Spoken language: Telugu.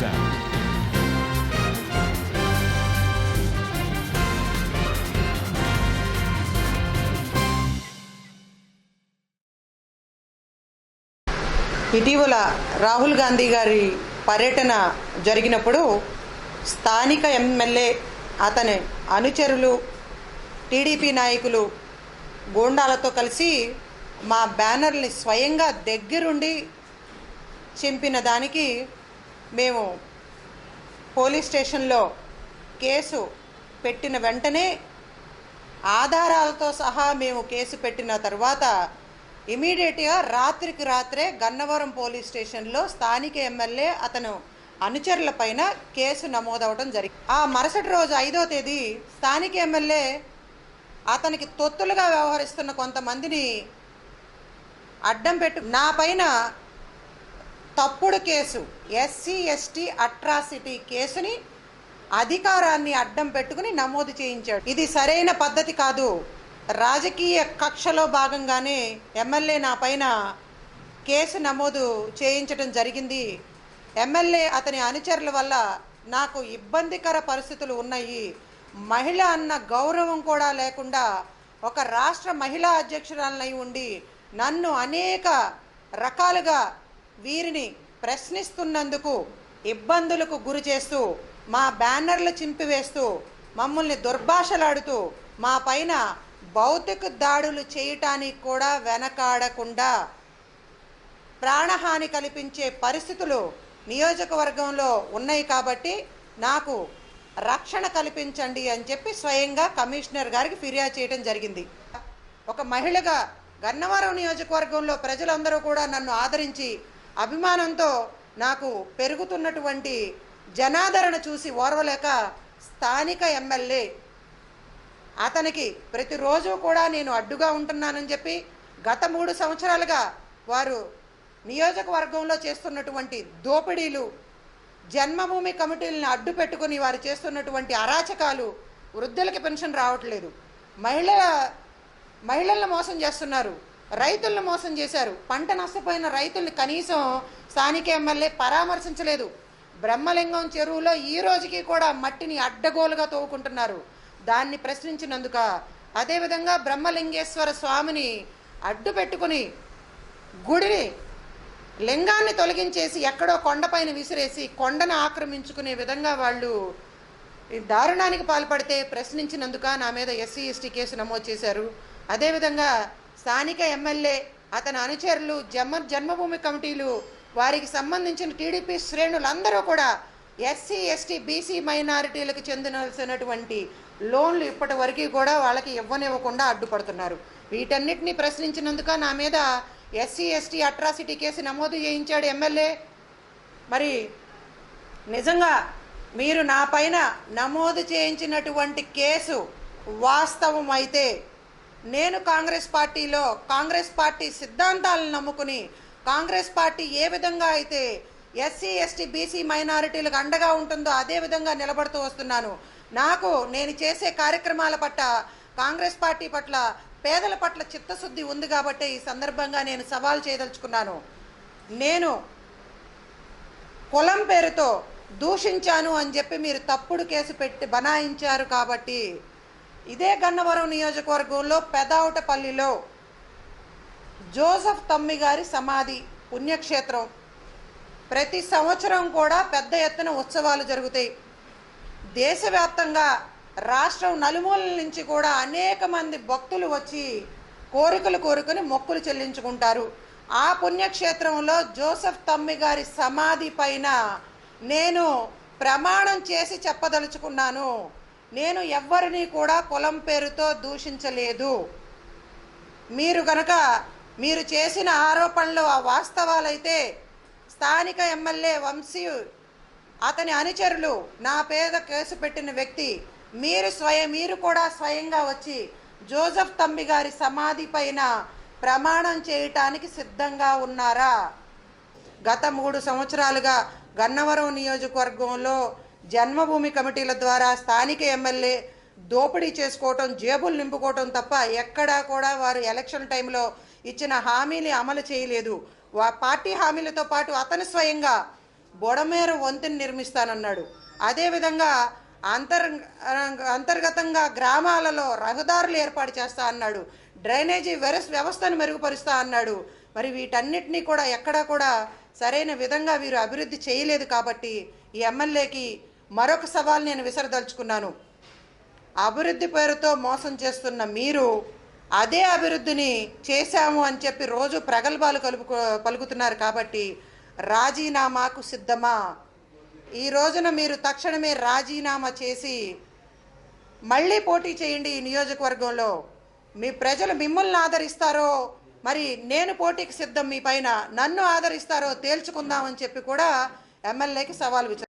చేశారు ఇటీవల రాహుల్ గాంధీ గారి పర్యటన జరిగినప్పుడు స్థానిక ఎమ్మెల్యే అతని అనుచరులు టీడీపీ నాయకులు గోండాలతో కలిసి మా బ్యానర్ని స్వయంగా దగ్గరుండి చింపిన దానికి మేము పోలీస్ స్టేషన్లో కేసు పెట్టిన వెంటనే ఆధారాలతో సహా మేము కేసు పెట్టిన తర్వాత ఇమీడియట్గా రాత్రికి రాత్రే గన్నవరం పోలీస్ స్టేషన్లో స్థానిక ఎమ్మెల్యే అతను అనుచరుల పైన కేసు నమోదవడం జరిగింది ఆ మరుసటి రోజు ఐదో తేదీ స్థానిక ఎమ్మెల్యే అతనికి తొత్తులుగా వ్యవహరిస్తున్న కొంతమందిని అడ్డం పెట్టు నా పైన తప్పుడు కేసు ఎస్సీ ఎస్టీ అట్రాసిటీ కేసుని అధికారాన్ని అడ్డం పెట్టుకుని నమోదు చేయించాడు. ఇది సరైన పద్ధతి కాదు. రాజకీయ కక్షలో భాగంగానే ఎమ్మెల్యే నా పైన కేసు నమోదు చేయించడం జరిగింది. ఎమ్మెల్యే అతని అనుచరుల వల్ల నాకు ఇబ్బందికర పరిస్థితులు ఉన్నాయి. మహిళ అన్న గౌరవం కూడా లేకుండా ఒక రాష్ట్ర మహిళా అధ్యక్షురాలనై ఉండి నన్ను అనేక రకాలుగా వీరిని ప్రశ్నిస్తున్నందుకు ఇబ్బందులకు గురి చేస్తూ మా బ్యానర్లు చింపివేస్తూ మమ్మల్ని దుర్భాషలాడుతూ మా పైన భౌతిక దాడులు చేయటానికి కూడా వెనకాడకుండా ప్రాణహాని కల్పించే పరిస్థితులు నియోజకవర్గంలో ఉన్నాయి కాబట్టి నాకు రక్షణ కల్పించండి అని చెప్పి స్వయంగా కమిషనర్ గారికి ఫిర్యాదు చేయడం జరిగింది. ఒక మహిళగా గన్నవరం నియోజకవర్గంలో ప్రజలందరూ కూడా నన్ను ఆదరించి అభిమానంతో నాకు పెరుగుతున్నటువంటి జనాదరణ చూసి ఓర్వలేక స్థానిక ఎమ్మెల్యే అతనికి ప్రతిరోజు కూడా నేను అడ్డుగా ఉంటున్నానని చెప్పి గత మూడు సంవత్సరాలుగా వారు నియోజకవర్గంలో చేస్తున్నటువంటి దోపిడీలు జన్మభూమి కమిటీలను అడ్డు పెట్టుకుని వారు చేస్తున్నటువంటి అరాచకాలు వృద్ధులకి పెన్షన్ రావట్లేదు. మహిళల మహిళలను మోసం చేస్తున్నారు. రైతులను మోసం చేశారు. పంట నష్టపోయిన రైతుల్ని కనీసం స్థానిక ఎమ్మెల్యే పరామర్శించలేదు. బ్రహ్మలింగం చెరువులో ఈ రోజుకి కూడా మట్టిని అడ్డగోలుగా తోవుకుంటున్నారు. దాన్ని ప్రశ్నించినందుక అదేవిధంగా బ్రహ్మలింగేశ్వర స్వామిని అడ్డు పెట్టుకుని గుడిని లింగాన్ని తొలగించేసి ఎక్కడో కొండపైన విసిరేసి కొండను ఆక్రమించుకునే విధంగా వాళ్ళు ఈ దారుణానికి పాల్పడితే ప్రశ్నించినందుక నా మీద ఎస్సీ ఎస్టీ కేసు నమోదు చేశారు. అదేవిధంగా స్థానిక ఎమ్మెల్యే అతని అనుచరులు జన్మ జన్మభూమి కమిటీలు వారికి సంబంధించిన టీడీపీ శ్రేణులందరూ కూడా ఎస్సీ ఎస్టీ బీసీ మైనారిటీలకు చెందినవలసినటువంటి లోన్లు ఇప్పటి వరకు కూడా వాళ్ళకి ఇవ్వనివ్వకుండా అడ్డుపడుతున్నారు. వీటన్నిటిని ప్రశ్నించినందుక నా మీద ఎస్సీ ఎస్టీ అట్రాసిటీ కేసు నమోదు చేయించాడు ఎమ్మెల్యే. మరి నిజంగా మీరు నా పైన నమోదు చేయించినటువంటి కేసు వాస్తవం అయితే నేను కాంగ్రెస్ పార్టీలో కాంగ్రెస్ పార్టీ సిద్ధాంతాలను నమ్ముకుని కాంగ్రెస్ పార్టీ ఏ విధంగా అయితే ఎస్సీ ఎస్టీ బీసీ మైనారిటీలకు అండగా ఉంటుందో అదే విధంగా నిలబడుతూ వస్తున్నాను. నాకు నేను చేసే కార్యక్రమాల పట్ల కాంగ్రెస్ పార్టీ పట్ల పేదల పట్ల చిత్తశుద్ధి ఉంది కాబట్టి ఈ సందర్భంగా నేను సవాల్ చేయదలుచుకున్నాను. నేను కులం పేరుతో దూషించాను అని చెప్పి మీరు తప్పుడు కేసు పెట్టి బనాయించారు కాబట్టి ఇదే గన్నవరం నియోజకవర్గంలో పెదావటపల్లిలో జోసఫ్ తమ్మి గారి సమాధి పుణ్యక్షేత్రం. ప్రతి సంవత్సరం కూడా పెద్ద ఎత్తున ఉత్సవాలు జరుగుతాయి. దేశవ్యాప్తంగా రాష్ట్రం నలుమూలల నుంచి కూడా అనేక మంది భక్తులు వచ్చి కోరికలు కోరుకుని మొక్కులు చెల్లించుకుంటారు. ఆ పుణ్యక్షేత్రంలో జోసఫ్ తమ్మి గారి సమాధి పైన నేను ప్రమాణం చేసి చెప్పదలుచుకున్నాను. నేను ఎవ్వరిని కూడా కులం పేరుతో దూషించలేదు. మీరు గనక మీరు చేసిన ఆరోపణలు ఆ వాస్తవాలైతే స్థానిక ఎమ్మెల్యే వంశీ అతని అనుచరులు నా పేద కేసు పెట్టిన వ్యక్తి మీరు స్వయం మీరు కూడా స్వయంగా వచ్చి జోసెఫ్ తంబి గారి సమాధి పైన ప్రమాణం చేయటానికి సిద్ధంగా ఉన్నారా? గత మూడు సంవత్సరాలుగా గన్నవరం నియోజకవర్గంలో జన్మభూమి కమిటీల ద్వారా స్థానిక ఎమ్మెల్యే దోపిడీ చేసుకోవటం జేబులు నింపుకోవటం తప్ప ఎక్కడా కూడా వారు ఎలక్షన్ టైంలో ఇచ్చిన హామీని అమలు చేయలేదు. వా పార్టీ హామీలతో పాటు అతను స్వయంగా బొడమేర వంతెన నిర్మిస్తానన్నాడు. అదేవిధంగా అంతర్ అంతర్గతంగా గ్రామాలలో రహదారులు ఏర్పాటు చేస్తా అన్నాడు. డ్రైనేజీ వెరస్ వ్యవస్థను మెరుగుపరుస్తా అన్నాడు. మరి వీటన్నిటినీ కూడా ఎక్కడా కూడా సరైన విధంగా వీరు అభివృద్ధి చేయలేదు కాబట్టి ఈ ఎమ్మెల్యేకి మరొక సవాల్ నేను విసరదలుచుకున్నాను. అభివృద్ధి పేరుతో మోసం చేస్తున్న మీరు అదే అభివృద్ధిని చేశాము అని చెప్పి రోజు ప్రగల్భాలు కలుపు పలుకుతున్నారు కాబట్టి రాజీనామాకు సిద్ధమా? ఈ రోజున మీరు తక్షణమే రాజీనామా చేసి మళ్ళీ పోటీ చేయండి ఈ నియోజకవర్గంలో. మీ ప్రజలు మిమ్మల్ని ఆదరిస్తారో మరి నేను పోటీకి సిద్ధం మీ పైన నన్ను ఆదరిస్తారో తేల్చుకుందామని చెప్పి కూడా ఎమ్మెల్యేకి సవాల్ విచారు